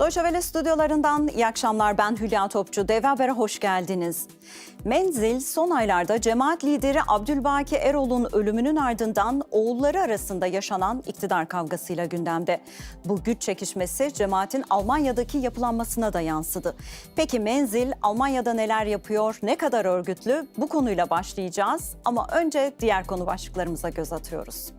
Deutsche Welle stüdyolarından iyi akşamlar. Ben Hülya Topçu. Dev Haber'e hoş geldiniz. Menzil son aylarda cemaat lideri Abdülbaki Erol'un ölümünün ardından oğulları arasında yaşanan iktidar kavgasıyla gündemde. Bu güç çekişmesi cemaatin Almanya'daki yapılanmasına da yansıdı. Peki Menzil Almanya'da neler yapıyor, ne kadar örgütlü? Bu konuyla başlayacağız ama önce diğer konu başlıklarımıza göz atıyoruz.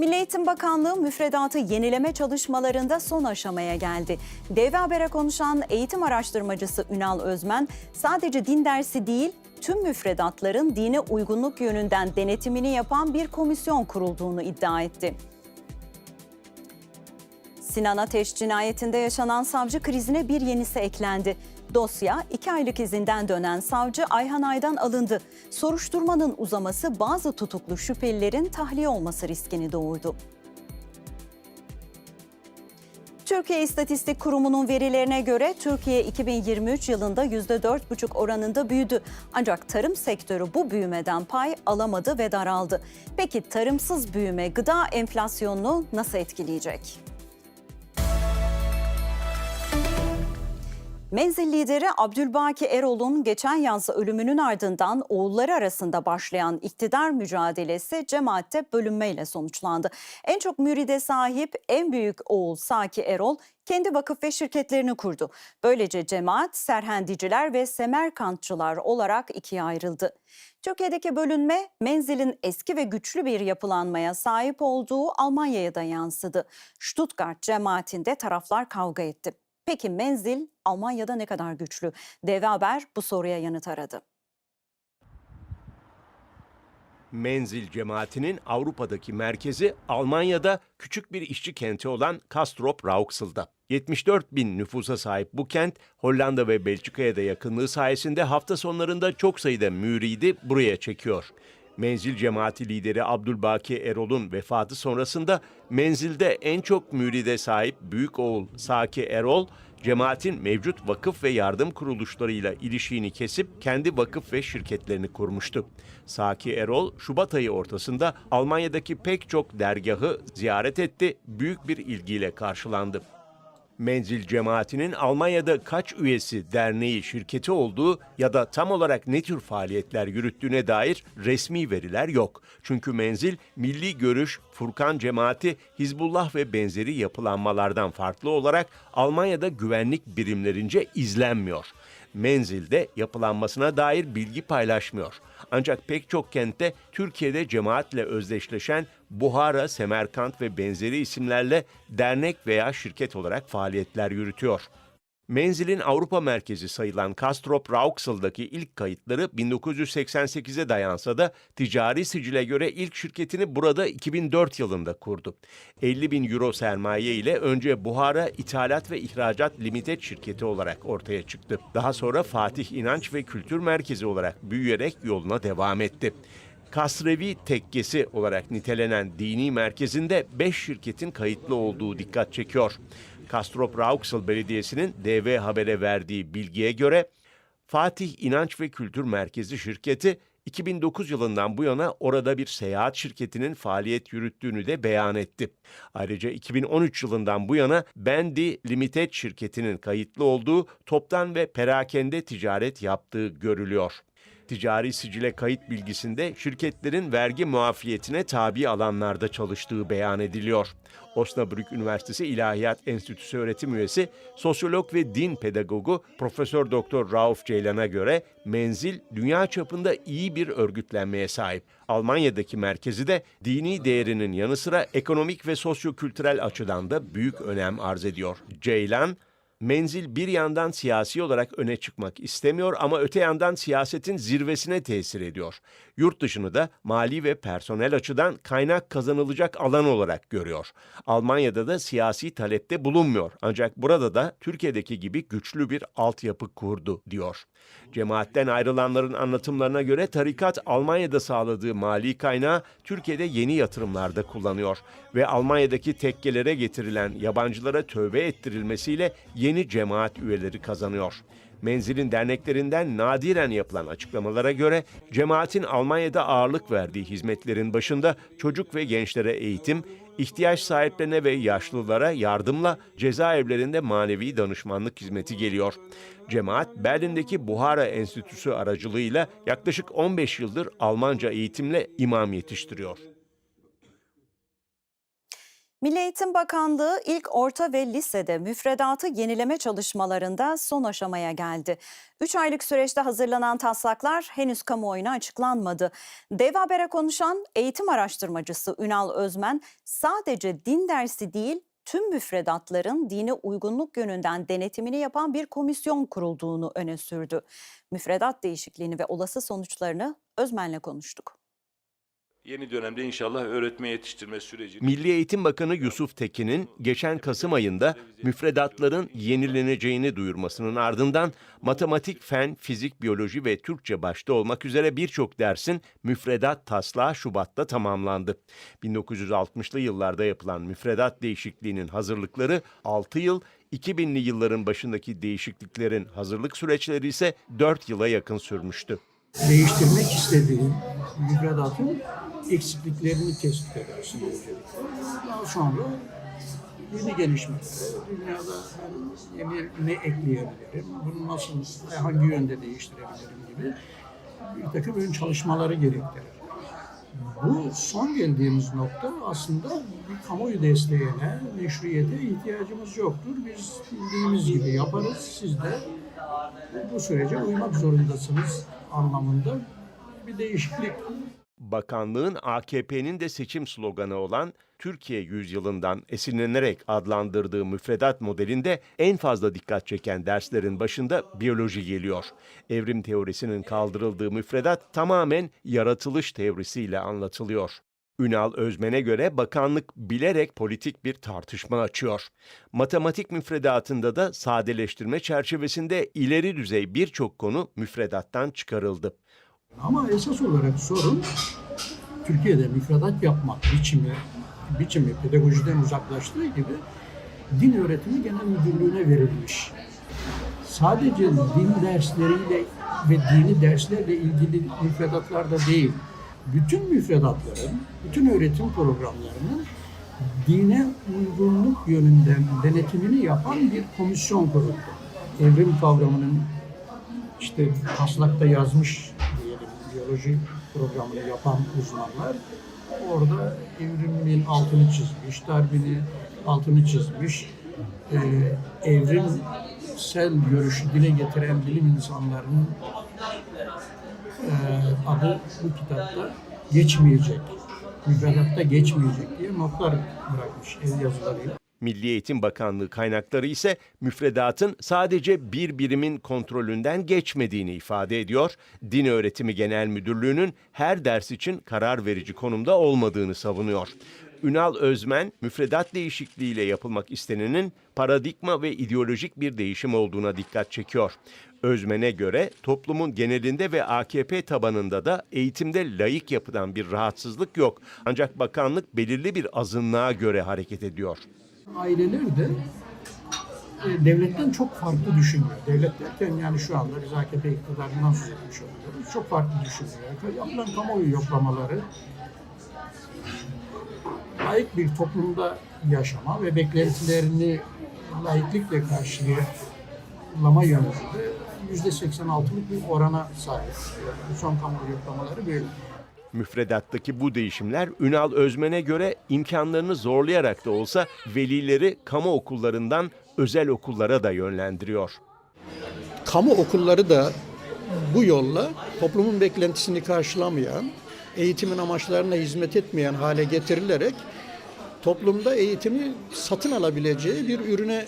Milli Eğitim Bakanlığı müfredatı yenileme çalışmalarında son aşamaya geldi. Dev Haber'e konuşan eğitim araştırmacısı Ünal Özmen, sadece din dersi değil, tüm müfredatların dine uygunluk yönünden denetimini yapan bir komisyon kurulduğunu iddia etti. Sinan Ateş cinayetinde yaşanan savcı krizine bir yenisi eklendi. Dosya iki aylık izinden dönen savcı Ayhan Ay'dan alındı. Soruşturmanın uzaması bazı tutuklu şüphelilerin tahliye olması riskini doğurdu. Türkiye İstatistik Kurumu'nun verilerine göre Türkiye 2023 yılında %4,5 oranında büyüdü. Ancak tarım sektörü bu büyümeden pay alamadı ve daraldı. Peki tarımsız büyüme gıda enflasyonunu nasıl etkileyecek? Menzil lideri Abdülbaki Erol'un geçen yaz ölümünün ardından oğulları arasında başlayan iktidar mücadelesi cemaatte bölünmeyle sonuçlandı. En çok müride sahip en büyük oğul Saki Erol kendi vakıf ve şirketlerini kurdu. Böylece cemaat Serhendiciler ve Semerkantçılar olarak ikiye ayrıldı. Türkiye'deki bölünme menzilin eski ve güçlü bir yapılanmaya sahip olduğu Almanya'ya da yansıdı. Stuttgart cemaatinde taraflar kavga etti. Peki menzil Almanya'da ne kadar güçlü? Dev Haber bu soruya yanıt aradı. Menzil cemaatinin Avrupa'daki merkezi Almanya'da küçük bir işçi kenti olan Kastrop Rauxel'da. 74 bin nüfusa sahip bu kent Hollanda ve Belçika'ya da yakınlığı sayesinde hafta sonlarında çok sayıda müridi buraya çekiyor. Menzil cemaati lideri Abdülbaki Erol'un vefatı sonrasında menzilde en çok müride sahip büyük oğul Saki Erol, cemaatin mevcut vakıf ve yardım kuruluşlarıyla ilişiğini kesip kendi vakıf ve şirketlerini kurmuştu. Saki Erol, Şubat ayı ortasında Almanya'daki pek çok dergahı ziyaret etti, büyük bir ilgiyle karşılandı. Menzil cemaatinin Almanya'da kaç üyesi, derneği, şirketi olduğu ya da tam olarak ne tür faaliyetler yürüttüğüne dair resmi veriler yok. Çünkü Menzil, Milli Görüş, Furkan Cemaati, Hizbullah ve benzeri yapılanmalardan farklı olarak Almanya'da güvenlik birimlerince izlenmiyor. Menzil'de yapılanmasına dair bilgi paylaşmıyor. Ancak pek çok kentte Türkiye'de cemaatle özdeşleşen Buhara, Semerkant ve benzeri isimlerle dernek veya şirket olarak faaliyetler yürütüyor. Menzil'in Avrupa merkezi sayılan Kastrop Rauxel'daki ilk kayıtları 1988'e dayansa da ticari sicile göre ilk şirketini burada 2004 yılında kurdu. 50 bin euro sermaye ile önce Buhara İthalat ve İhracat Limited şirketi olarak ortaya çıktı. Daha sonra Fatih İnanç ve Kültür Merkezi olarak büyüyerek yoluna devam etti. Kasrevi tekkesi olarak nitelenen dini merkezinde 5 şirketin kayıtlı olduğu dikkat çekiyor. Kastrop Rauxel Belediyesi'nin DV Haber'e verdiği bilgiye göre Fatih İnanç ve Kültür Merkezi şirketi 2009 yılından bu yana orada bir seyahat şirketinin faaliyet yürüttüğünü de beyan etti. Ayrıca 2013 yılından bu yana Bendi Limited şirketinin kayıtlı olduğu toptan ve perakende ticaret yaptığı görülüyor. Ticari sicile kayıt bilgisinde şirketlerin vergi muafiyetine tabi alanlarda çalıştığı beyan ediliyor. Osnabrück Üniversitesi İlahiyat Enstitüsü öğretim üyesi, sosyolog ve din pedagogu Profesör Doktor Rauf Ceylan'a göre menzil dünya çapında iyi bir örgütlenmeye sahip. Almanya'daki merkezi de dini değerinin yanı sıra ekonomik ve sosyokültürel açıdan da büyük önem arz ediyor. Ceylan, Menzil bir yandan siyasi olarak öne çıkmak istemiyor ama öte yandan siyasetin zirvesine tesir ediyor. Yurt dışını da mali ve personel açıdan kaynak kazanılacak alan olarak görüyor. Almanya'da da siyasi talepte bulunmuyor ancak burada da Türkiye'deki gibi güçlü bir altyapı kurdu diyor. Cemaatten ayrılanların anlatımlarına göre tarikat Almanya'da sağladığı mali kaynağı Türkiye'de yeni yatırımlarda kullanıyor ve Almanya'daki tekkelere getirilen yabancılara tövbe ettirilmesiyle yeni cemaat üyeleri kazanıyor. Menzilin derneklerinden nadiren yapılan açıklamalara göre cemaatin Almanya'da ağırlık verdiği hizmetlerin başında çocuk ve gençlere eğitim, ihtiyaç sahiplerine ve yaşlılara yardımla cezaevlerinde manevi danışmanlık hizmeti geliyor. Cemaat, Berlin'deki Buhara Enstitüsü aracılığıyla yaklaşık 15 yıldır Almanca eğitimle imam yetiştiriyor. Milli Eğitim Bakanlığı ilk orta ve lisede müfredatı yenileme çalışmalarında son aşamaya geldi. 3 aylık süreçte hazırlanan taslaklar henüz kamuoyuna açıklanmadı. Dev Haber'e konuşan eğitim araştırmacısı Ünal Özmen sadece din dersi değil tüm müfredatların dine uygunluk yönünden denetimini yapan bir komisyon kurulduğunu öne sürdü. Müfredat değişikliğini ve olası sonuçlarını Özmen'le konuştuk. Yeni dönemde inşallah öğretme yetiştirme süreci Milli Eğitim Bakanı Yusuf Tekin'in geçen Kasım ayında müfredatların yenileneceğini duyurmasının ardından matematik, fen, fizik, biyoloji ve Türkçe başta olmak üzere birçok dersin müfredat taslağı Şubat'ta tamamlandı. 1960'lı yıllarda yapılan müfredat değişikliğinin hazırlıkları 6 yıl, 2000'li yılların başındaki değişikliklerin hazırlık süreçleri ise 4 yıla yakın sürmüştü. değiştirmek istediğin müfredatın eksikliklerini tespit edersin öncelikle. Daha sonra yeni gelişmeleri, dünyada yeni ne ekleyebilirim, bunu nasıl, hangi yönde değiştirebilirim gibi bir takım ön çalışmaları gerektirir. Bu son geldiğimiz nokta aslında bir kamuoyu desteğine, meşruiyete ihtiyacımız yoktur. Biz bildiğimiz gibi yaparız. Siz de bu sürece uymak zorundasınız anlamında bir değişiklik. Bakanlığın AKP'nin de seçim sloganı olan Türkiye yüzyılından esinlenerek adlandırdığı müfredat modelinde en fazla dikkat çeken derslerin başında biyoloji geliyor. Evrim teorisinin kaldırıldığı müfredat tamamen yaratılış teorisiyle anlatılıyor. Ünal Özmen'e göre bakanlık bilerek politik bir tartışma açıyor. Matematik müfredatında da sadeleştirme çerçevesinde ileri düzey birçok konu müfredattan çıkarıldı. Ama esas olarak sorun Türkiye'de müfredat yapmak biçimi, biçimi pedagojiden uzaklaştığı gibi din öğretimi genel müdürlüğüne verilmiş. Sadece din dersleriyle ve dini derslerle ilgili müfredatlarda değil, bütün müfredatların, bütün öğretim programlarının dine uygunluk yönünden denetimini yapan bir komisyon kuruldu. Evrim kavramının işte taslakta yazmış biyoloji programını yapan uzmanlar orada evrimin altını çizmiş, Darwin'i altını çizmiş, ee, evrimsel görüşü dile getiren bilim insanlarının e, adı bu kitapta geçmeyecek, müfredatta geçmeyecek diye notlar bırakmış el yazılarıyla. Milli Eğitim Bakanlığı kaynakları ise müfredatın sadece bir birimin kontrolünden geçmediğini ifade ediyor. Din Öğretimi Genel Müdürlüğü'nün her ders için karar verici konumda olmadığını savunuyor. Ünal Özmen, müfredat değişikliğiyle yapılmak istenenin paradigma ve ideolojik bir değişim olduğuna dikkat çekiyor. Özmen'e göre toplumun genelinde ve AKP tabanında da eğitimde layık yapıdan bir rahatsızlık yok. Ancak bakanlık belirli bir azınlığa göre hareket ediyor. Aileler de e, devletten çok farklı düşünüyor. Devlet derken yani şu anda biz AKP iktidarından söz etmiş oluyoruz. Çok farklı düşünüyor. Yapılan kamuoyu yoklamaları layık bir toplumda yaşama ve beklentilerini layıklıkla karşılama yönünde yüzde 86'lık bir orana sahip. Son kamuoyu yoklamaları böyle. Müfredattaki bu değişimler Ünal Özmen'e göre imkanlarını zorlayarak da olsa velileri kamu okullarından özel okullara da yönlendiriyor. kamu okulları da bu yolla toplumun beklentisini karşılamayan, eğitimin amaçlarına hizmet etmeyen hale getirilerek toplumda eğitimi satın alabileceği bir ürüne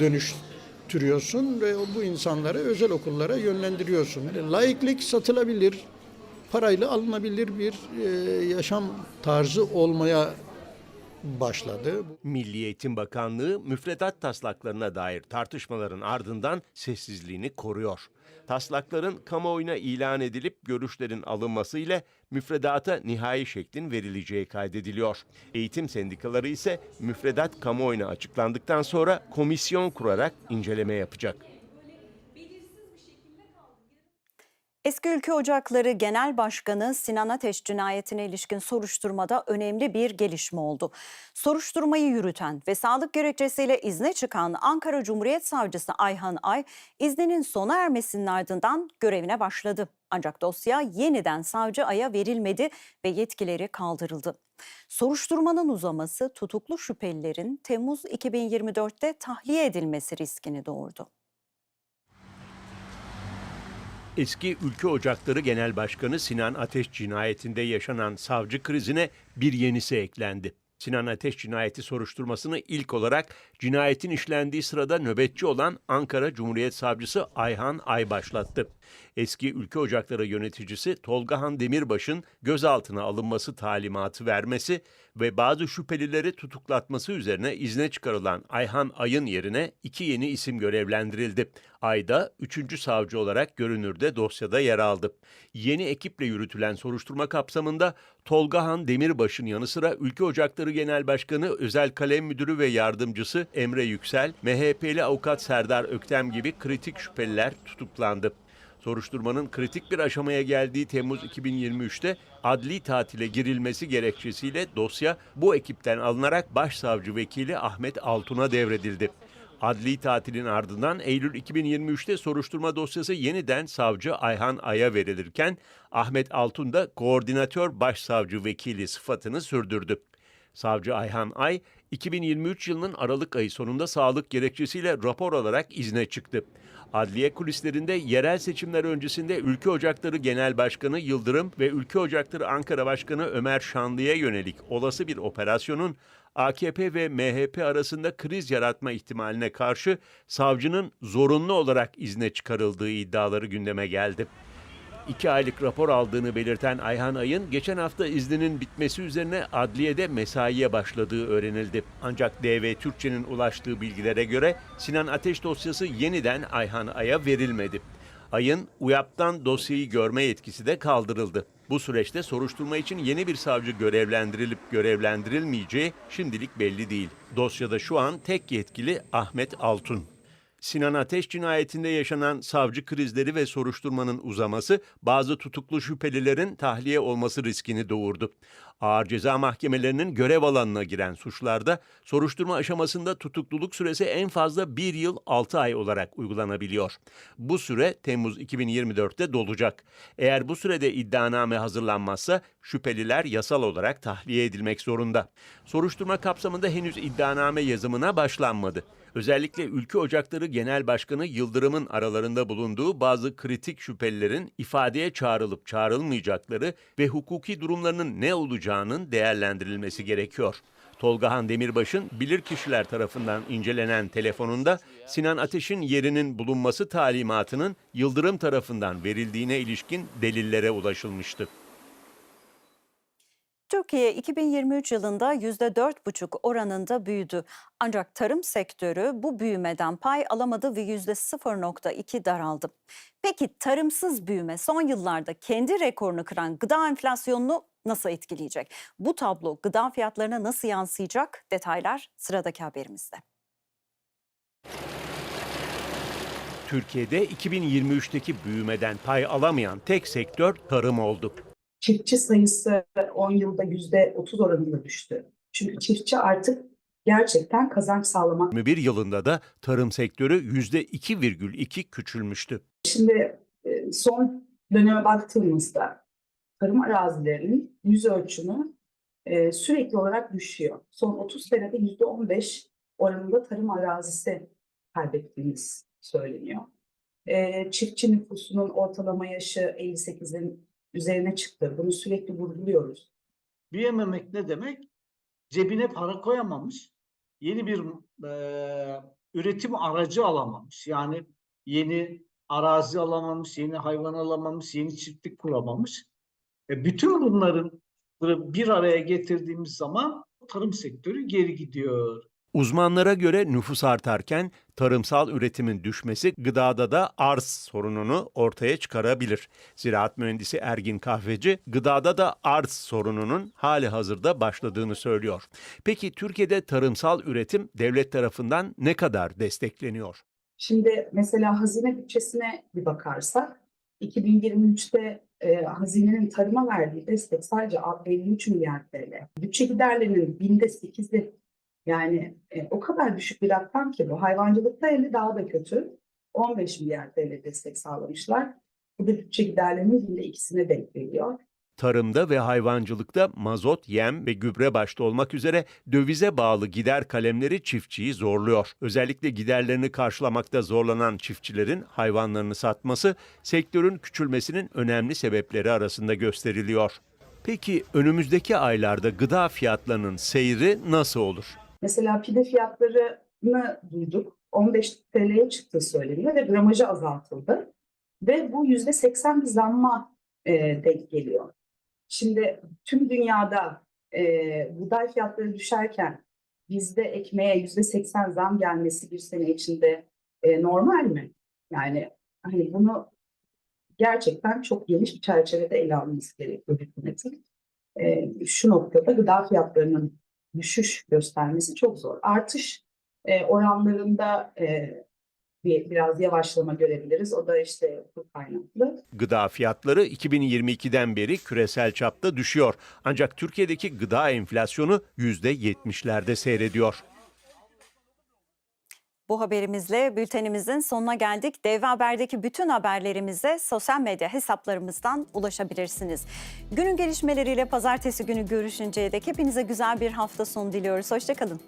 dönüştürüyorsun ve bu insanları özel okullara yönlendiriyorsun. Yani laiklik satılabilir, parayla alınabilir bir e, yaşam tarzı olmaya başladı. Milli Eğitim Bakanlığı müfredat taslaklarına dair tartışmaların ardından sessizliğini koruyor. Taslakların kamuoyuna ilan edilip görüşlerin alınması ile müfredata nihai şeklin verileceği kaydediliyor. Eğitim sendikaları ise müfredat kamuoyuna açıklandıktan sonra komisyon kurarak inceleme yapacak. Eski Ülke Ocakları Genel Başkanı Sinan Ateş cinayetine ilişkin soruşturmada önemli bir gelişme oldu. Soruşturmayı yürüten ve sağlık gerekçesiyle izne çıkan Ankara Cumhuriyet Savcısı Ayhan Ay, izninin sona ermesinin ardından görevine başladı. Ancak dosya yeniden savcı Ay'a verilmedi ve yetkileri kaldırıldı. Soruşturmanın uzaması tutuklu şüphelilerin Temmuz 2024'te tahliye edilmesi riskini doğurdu. Eski Ülke Ocakları Genel Başkanı Sinan Ateş cinayetinde yaşanan savcı krizine bir yenisi eklendi. Sinan Ateş cinayeti soruşturmasını ilk olarak cinayetin işlendiği sırada nöbetçi olan Ankara Cumhuriyet Savcısı Ayhan Ay başlattı. Eski Ülke Ocakları yöneticisi Tolgahan Demirbaş'ın gözaltına alınması talimatı vermesi ve bazı şüphelileri tutuklatması üzerine izne çıkarılan Ayhan Ay'ın yerine iki yeni isim görevlendirildi. Ay da üçüncü savcı olarak görünürde dosyada yer aldı. Yeni ekiple yürütülen soruşturma kapsamında Tolgahan Demirbaş'ın yanı sıra Ülke Ocakları Genel Başkanı Özel Kalem Müdürü ve Yardımcısı Emre Yüksel, MHP'li avukat Serdar Öktem gibi kritik şüpheliler tutuklandı. Soruşturmanın kritik bir aşamaya geldiği Temmuz 2023'te adli tatile girilmesi gerekçesiyle dosya bu ekipten alınarak Başsavcı Vekili Ahmet Altun'a devredildi. Adli tatilin ardından Eylül 2023'te soruşturma dosyası yeniden savcı Ayhan Ay'a verilirken Ahmet Altun da koordinatör başsavcı vekili sıfatını sürdürdü. Savcı Ayhan Ay, 2023 yılının Aralık ayı sonunda sağlık gerekçesiyle rapor alarak izne çıktı. Adliye kulislerinde yerel seçimler öncesinde Ülke Ocakları Genel Başkanı Yıldırım ve Ülke Ocakları Ankara Başkanı Ömer Şanlı'ya yönelik olası bir operasyonun AKP ve MHP arasında kriz yaratma ihtimaline karşı savcının zorunlu olarak izne çıkarıldığı iddiaları gündeme geldi. İki aylık rapor aldığını belirten Ayhan Ay'ın geçen hafta izninin bitmesi üzerine adliyede mesaiye başladığı öğrenildi. Ancak DV Türkçe'nin ulaştığı bilgilere göre Sinan Ateş dosyası yeniden Ayhan Ay'a verilmedi. Ay'ın UYAP'tan dosyayı görme yetkisi de kaldırıldı. Bu süreçte soruşturma için yeni bir savcı görevlendirilip görevlendirilmeyeceği şimdilik belli değil. Dosyada şu an tek yetkili Ahmet Altun. Sinan Ateş cinayetinde yaşanan savcı krizleri ve soruşturmanın uzaması bazı tutuklu şüphelilerin tahliye olması riskini doğurdu. Ağır ceza mahkemelerinin görev alanına giren suçlarda soruşturma aşamasında tutukluluk süresi en fazla 1 yıl 6 ay olarak uygulanabiliyor. Bu süre Temmuz 2024'te dolacak. Eğer bu sürede iddianame hazırlanmazsa şüpheliler yasal olarak tahliye edilmek zorunda. Soruşturma kapsamında henüz iddianame yazımına başlanmadı. Özellikle Ülke Ocakları Genel Başkanı Yıldırım'ın aralarında bulunduğu bazı kritik şüphelilerin ifadeye çağrılıp çağrılmayacakları ve hukuki durumlarının ne olacağının değerlendirilmesi gerekiyor. Tolgahan Demirbaş'ın bilirkişiler tarafından incelenen telefonunda Sinan Ateş'in yerinin bulunması talimatının Yıldırım tarafından verildiğine ilişkin delillere ulaşılmıştı. Türkiye 2023 yılında %4,5 oranında büyüdü. Ancak tarım sektörü bu büyümeden pay alamadı ve %0,2 daraldı. Peki tarımsız büyüme son yıllarda kendi rekorunu kıran gıda enflasyonunu nasıl etkileyecek? Bu tablo gıda fiyatlarına nasıl yansıyacak? Detaylar sıradaki haberimizde. Türkiye'de 2023'teki büyümeden pay alamayan tek sektör tarım oldu. çiftçi sayısı 10 yılda %30 oranında düştü. Çünkü çiftçi artık gerçekten kazanç sağlamak. 2021 yılında da tarım sektörü %2,2 küçülmüştü. Şimdi e, son döneme baktığımızda tarım arazilerinin yüz ölçümü e, sürekli olarak düşüyor. Son 30 senede %15 oranında tarım arazisi kaybettiğimiz söyleniyor. E, çiftçi nüfusunun ortalama yaşı 58'in üzerine çıktı. Bunu sürekli vurguluyoruz. Büyüyememek ne demek? Cebine para koyamamış, yeni bir eee, üretim aracı alamamış. Yani yeni arazi alamamış, yeni hayvan alamamış, yeni çiftlik kuramamış. E, bütün bunların bir araya getirdiğimiz zaman tarım sektörü geri gidiyor. Uzmanlara göre nüfus artarken tarımsal üretimin düşmesi gıdada da arz sorununu ortaya çıkarabilir. Ziraat mühendisi Ergin Kahveci gıdada da arz sorununun hali hazırda başladığını söylüyor. Peki Türkiye'de tarımsal üretim devlet tarafından ne kadar destekleniyor? Şimdi mesela hazine bütçesine bir bakarsak 2023'te e, hazinenin tarıma verdiği destek sadece 53 milyar TL. Bütçe giderlerinin binde 8'i yani e, o kadar düşük bir rakam ki bu. Hayvancılıkta hele daha da kötü. 15 milyar TL destek sağlamışlar. Bu da bütçe giderlerinin binde ikisine denk geliyor. Tarımda ve hayvancılıkta mazot, yem ve gübre başta olmak üzere dövize bağlı gider kalemleri çiftçiyi zorluyor. Özellikle giderlerini karşılamakta zorlanan çiftçilerin hayvanlarını satması sektörün küçülmesinin önemli sebepleri arasında gösteriliyor. Peki önümüzdeki aylarda gıda fiyatlarının seyri nasıl olur? Mesela pide fiyatlarını duyduk. 15 TL'ye çıktığı söyleniyor ve gramajı azaltıldı. Ve bu %80 bir zamma e, denk geliyor. Şimdi tüm dünyada e, buğday fiyatları düşerken bizde ekmeğe %80 zam gelmesi bir sene içinde e, normal mi? Yani hani bunu gerçekten çok geniş bir çerçevede ele alması gerekiyor hükümetin. E, şu noktada gıda fiyatlarının düşüş göstermesi çok zor. Artış e, oranlarında e, bir, biraz yavaşlama görebiliriz. O da işte bu kaynaklı. Gıda fiyatları 2022'den beri küresel çapta düşüyor. Ancak Türkiye'deki gıda enflasyonu %70'lerde seyrediyor. Bu haberimizle bültenimizin sonuna geldik. Dev Haber'deki bütün haberlerimize sosyal medya hesaplarımızdan ulaşabilirsiniz. Günün gelişmeleriyle pazartesi günü görüşünceye dek hepinize güzel bir hafta sonu diliyoruz. Hoşçakalın.